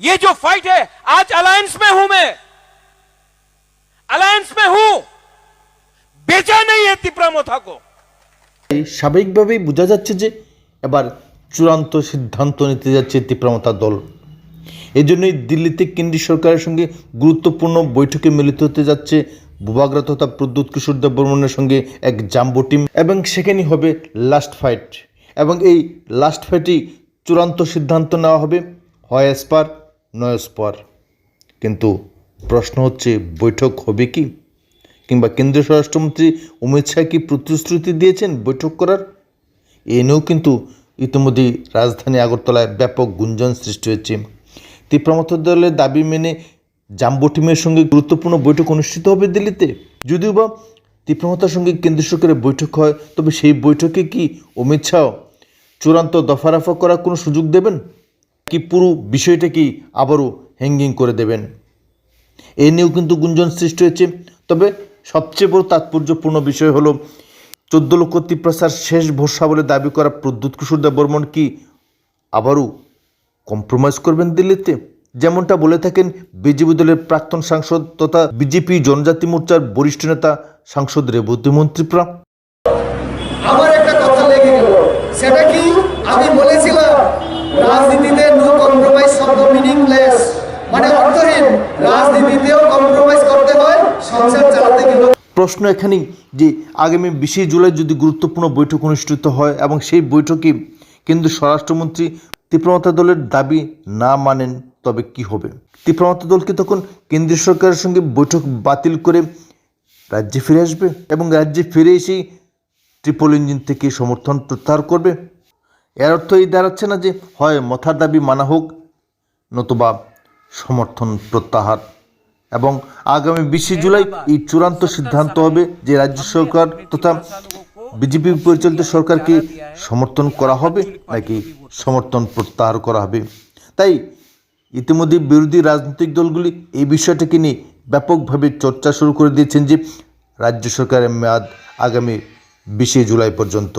ये जो फाइट है आज अलायंस में हूं मैं अलायंस में हूं बेचा नहीं है तिप्रामथा को এই স্বাভাবিকভাবেই বোঝা যাচ্ছে যে এবার চূড়ান্ত সিদ্ধান্ত নিতে যাচ্ছে তীব্রমতা দল এই জন্যই দিল্লিতে কেন্দ্রীয় সরকারের সঙ্গে গুরুত্বপূর্ণ বৈঠকে মিলিত হতে যাচ্ছে বুবাগ্রা তথা প্রদ্যুৎ কিশোর দেব বর্মনের সঙ্গে এক জাম্বো টিম এবং সেখানেই হবে লাস্ট ফাইট এবং এই লাস্ট ফাইটেই চূড়ান্ত সিদ্ধান্ত নেওয়া হবে হয় এসপার নয় স্পার। কিন্তু প্রশ্ন হচ্ছে, বৈঠক হবে কি? কিংবা কেন্দ্রীয় স্বরাষ্ট্রমন্ত্রী অমিত শাহ কি প্রতিশ্রুতি দিয়েছেন বৈঠক করার? এ নিয়েও কিন্তু ইতিমধ্যেই রাজধানী আগরতলায় ব্যাপক গুঞ্জন সৃষ্টি হয়েছে। তীব্রমত দলের দাবি মেনে জাম্বো টিমের সঙ্গে গুরুত্বপূর্ণ বৈঠক অনুষ্ঠিত হবে দিল্লিতে। যদিও বা তীব্রমতার সঙ্গে কেন্দ্রীয় সরকারের বৈঠক হয়, তবে সেই বৈঠকে কি অমিত শাহ চূড়ান্ত দফারাফা করার কোনো সুযোগ দেবেন? কি পুরো বিষয়টাকেই আবারও হ্যাঙ্গিং করে দেবেন? এ নিয়েও কিন্তু গুঞ্জন সৃষ্টি হয়েছে। তবে সবচেয়ে বড় তাৎপর্যপূর্ণ বিষয় হলো, চোদ্দ লক্ষ তীব্রসার শেষ ভরসা বলে দাবি করা প্রদ্যুৎ কিশোর দেব বর্মন কি আবারও কম্প্রোমাইজ করবেন দিল্লিতে? যেমনটা বলে থাকেন বিজেপি দলের প্রাক্তন সাংসদ তথা বিজেপি জনজাতি মোর্চার বরিষ্ঠ নেতা সাংসদ রেবতী মন্ত্রীপ্রা। আমার একটা কথা লেগে গেল। সেটা কি আমি বলেছিলাম? রাজনীতিতে নো কম্প্রোমাইজ শব্দ মিনিংলেস মানে অর্থহীন রাজনীতিতেও কম্প্রোমাইজ করতে হয় সংসার চালাতে গেলে প্রশ্ন এখানেই যে আগামী বিশে জুলাই যদি গুরুত্বপূর্ণ বৈঠক অনুষ্ঠিত হয় এবং সেই বৈঠকে কিন্তু স্বরাষ্ট্রমন্ত্রী তীব্রমতা দলের দাবি না মানেন, তবে কি হবে? তীব্রমতা দল কি তখন কেন্দ্রীয় সরকারের সঙ্গে বৈঠক বাতিল করে রাজ্যে ফিরে আসবে এবং রাজ্যে ফিরে এসেই ট্রিপল ইঞ্জিন থেকে সমর্থন প্রত্যাহার করবে। এর অর্থ এই দাঁড়াচ্ছে না যে হয় মথার দাবি মানা হোক, নতুবা সমর্থন প্রত্যাহার। এবং আগামী বিশে জুলাই এই চূড়ান্ত সিদ্ধান্ত হবে যে রাজ্য সরকার তথা বিজেপি পরিচালিত সরকারকে সমর্থন করা হবে নাকি সমর্থন প্রত্যাহার করা হবে। তাই ইতিমধ্যে বিরোধী রাজনৈতিক দলগুলি এই বিষয়টাকে নিয়ে ব্যাপকভাবে চর্চা শুরু করে দিয়েছেন যে রাজ্য সরকারের মেয়াদ আগামী বিশে জুলাই পর্যন্ত।